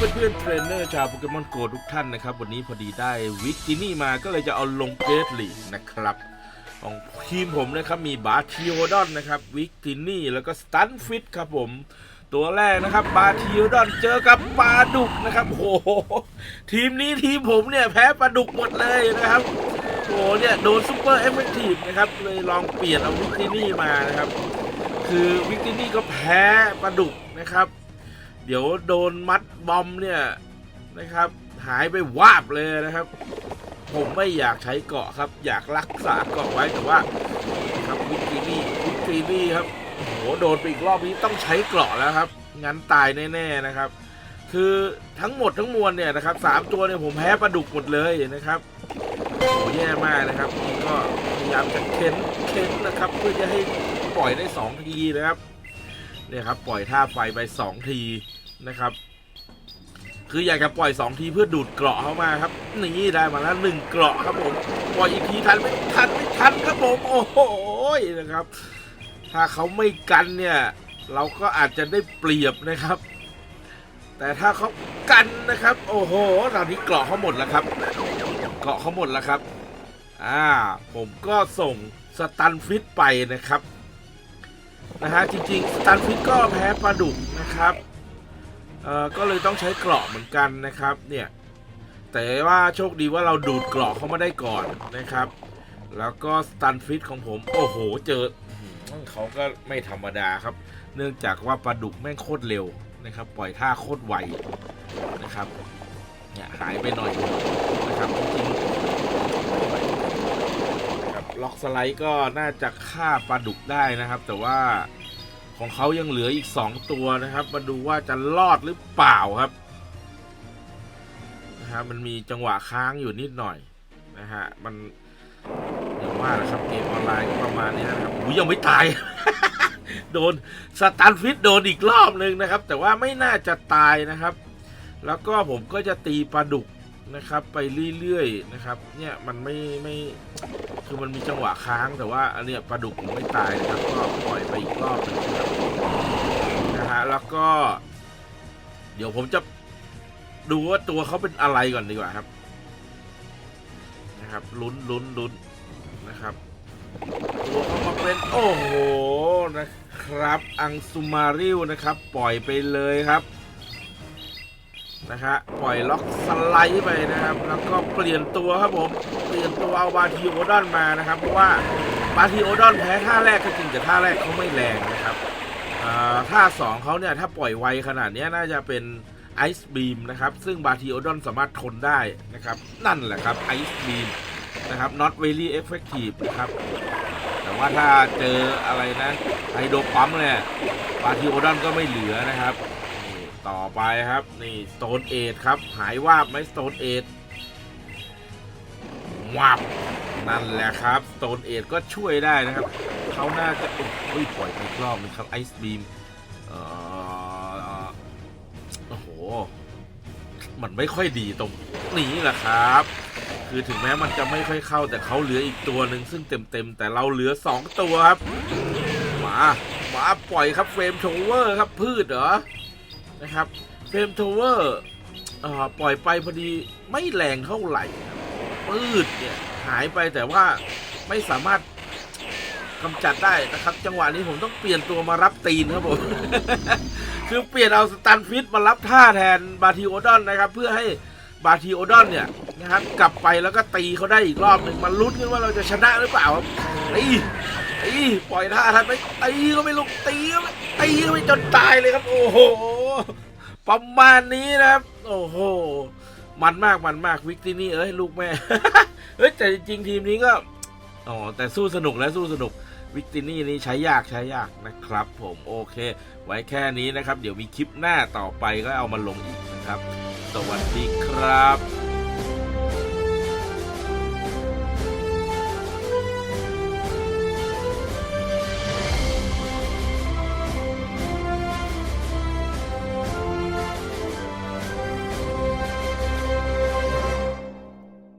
เพื่อนๆเทรนเนอร์ชาวโปเกมอนโกทุกท่านนะครับ วันนี้พอดีได้วิกจินี่มาก็เลยจะเอาลงเกสลีนะครับ ของทีมผมนะครับ มีบาทิโอดอนนะครับวิกจินี่แล้วก็สตันฟิตครับผม ตัวแรกนะครับบาทิโอดอนเจอกับปลาดุกนะครับโอ้โหทีมนี้ทีมผมเนี่ยแพ้ปลาดุกหมดเลยนะครับโอ้โหเนี่ยโดนซูเปอร์เอฟเฟกตีฟนะครับเลยลองเปลี่ยนเอาวิกินี่มานะครับ คือวิกจินี่ก็แพ้ปลาดุกนะครับ เดี๋ยวโดนมัดบอมเนี่ยนะครับ หายไปวาบเลยนะครับ ผมไม่อยากใช้เกาะครับ อยากรักษาเกาะไว้แต่ว่าครับวิกกินี่วิกกินี่ครับโหโดนไปอีกรอบนี้ต้องใช้เกราะแล้วครับ งั้นตายแน่ๆนะครับ คือทั้งหมดทั้งมวลเนี่ยนะครับสามตัวเนี่ยผมแพ้ปลาดุกหมดเลยนะครับโอ้โหแย่มากนะครับนี่ก็พยายามจะเค้นเค้นนะครับ เพื่อจะให้ปล่อยได้สองทีนะครับ เนี่ยครับปล่อยท่าไฟไปสองทีนะครับ คืออยากจะปล่อยสองทีเพื่อดูดเกราะเข้ามาครับ นี่ได้มาแล้วหนึ่งเกราะครับผมปล่อยอีกทีทันไม่ทันไม่ทันครับผมโอ้โหนะครับ ถ้าเขาไม่กันเนี่ยเราก็อาจจะได้เปรียบนะครับ แต่ถ้าเขากันนะครับ โอ้โหตอนนี้เกราะเขาหมดแล้วครับ เกราะเขาหมดแล้วครับอ่าผมก็ส่งสตันฟิตไปนะครับ นะฮะจริงๆสตันฟิตก็แพ้ปลาดุกนะครับเอ่อก็เลยต้องใช้เกราะเหมือนกันนะครับเนี่ยแต่ว่าโชคดีว่าเราดูดเกราะเข้ามาได้ก่อนนะครับ แล้วก็สตันฟิตของผมโอ้โหเจอเขาก็ไม่ธรรมดาครับ เนื่องจากว่าปลาดุกแม่งโคตรเร็วนะครับ ปล่อยท่าโคตรไวนะครับเนี่ยหายไปหน่อยนะครับจริง ล็อกสไลด์ก็น่าจะฆ่าปลาดุกได้นะครับ แต่ว่าของเขายังเหลืออีก 2 ตัวนะครับ มาดูว่าจะรอดหรือเปล่าครับนะครับมันมีจังหวะค้างอยู่นิดหน่อยนะฮะมันอย่างว่าแหละครับเกมออนไลน์ก็ประมาณนี้นะครับยังไม่ตาย โดนสตันฟิตโดนอีกรอบหนึ่งนะครับ แต่ว่าไม่น่าจะตายนะครับ แล้วก็ผมก็จะตีปลาดุก นะครับไปเรื่อยๆนะครับ เนี่ยมันไม่ไม่คือมันมีจังหวะค้างแต่ว่าอันเนี้ยปลาดุกไม่ตายนะครับก็ปล่อยไปอีกรอบนึงนะครับนะฮะแล้วก็ เดี๋ยวผมจะดูว่าตัวเขาเป็นอะไรก่อนดีกว่าครับ นะครับลุ้นลุ้นลุ้นนะครับ ตัวเขามาเป็นโอ้โหนะครับ อังสุมาริวนะครับ ปล่อยไปเลยครับ นะฮะปล่อยล็อกสไลด์ไปนะครับ แล้วก็เปลี่ยนตัวครับผม เปลี่ยนตัวเอาบาทีโอดอนมานะครับ เพราะว่าบาทีโอดอนแพ้ท่าแรกก็จริงแต่ท่าแรกเขาไม่แรงนะครับท่าสองเขาเนี่ยถ้าปล่อยไวขนาดนี้น่าจะเป็นไอซ์บีมนะครับ ซึ่งบาทีโอดอนสามารถทนได้นะครับ นั่นแหละครับไอซ์บีมนะครับ not very effective นะครับ แต่ว่าถ้าเจออะไรนะไฮโดรปั๊มเนี่ยบาทิโอดอนก็ไม่เหลือนะครับ ต่อไปครับ นี่สโตนเอทครับ หายวาบไหมสโตนเอทวาบนั่นแหละครับสโตนเอทก็ช่วยได้นะครับ เขาน่าจะโอ้ยปล่อยไปอีกรอบนึงครับไอซ์บีมเอ่อโอ้โห มันไม่ค่อยดีตรงนี้แหละครับ คือถึงแม้มันจะไม่ค่อยเข้าแต่เขาเหลืออีกตัวหนึ่งซึ่งเต็มๆ แต่เราเหลือ 2 ตัวครับ มา มาปล่อยครับเฟรมโทเวอร์ครับพืชเหรอ นะครับเฟรมโทเวอร์ปล่อยไปพอดีไม่แรงเท่าไหร่ครับพืชเนี่ยหายไปแต่ว่าไม่สามารถกำจัดได้นะครับ จังหวะนี้ผมต้องเปลี่ยนตัวมารับตีนครับผม คือเปลี่ยนเอาสตันฟิตมารับท่าแทนบาทิโอดอนนะครับ เพื่อให้บาทีโอดอนเนี่ยนะครับกลับไปแล้วก็ตีเขาได้อีกรอบหนึ่งมาลุ้นกันว่าเราจะชนะหรือเปล่าครับ ตีตีปล่อยท่าทันไหมตีก็ไม่ลงตีก็ไม่ตีก็ไม่จนตายเลยครับ โอ้โหประมาณนี้นะครับ โอ้โหมันมากมันมากวิกที่นี่เอ้ยลูกแม่เฮ้ยแต่จริงทีมนี้ก็อ๋อแต่สู้สนุกและสู้สนุกวิกตินี่นี่ใช้ยากใช้ยากนะครับ ผมโอเค ไว้แค่นี้นะครับ เดี๋ยวมีคลิปหน้าต่อไปก็เอามาลงอีกนะครับ สวัสดีครับ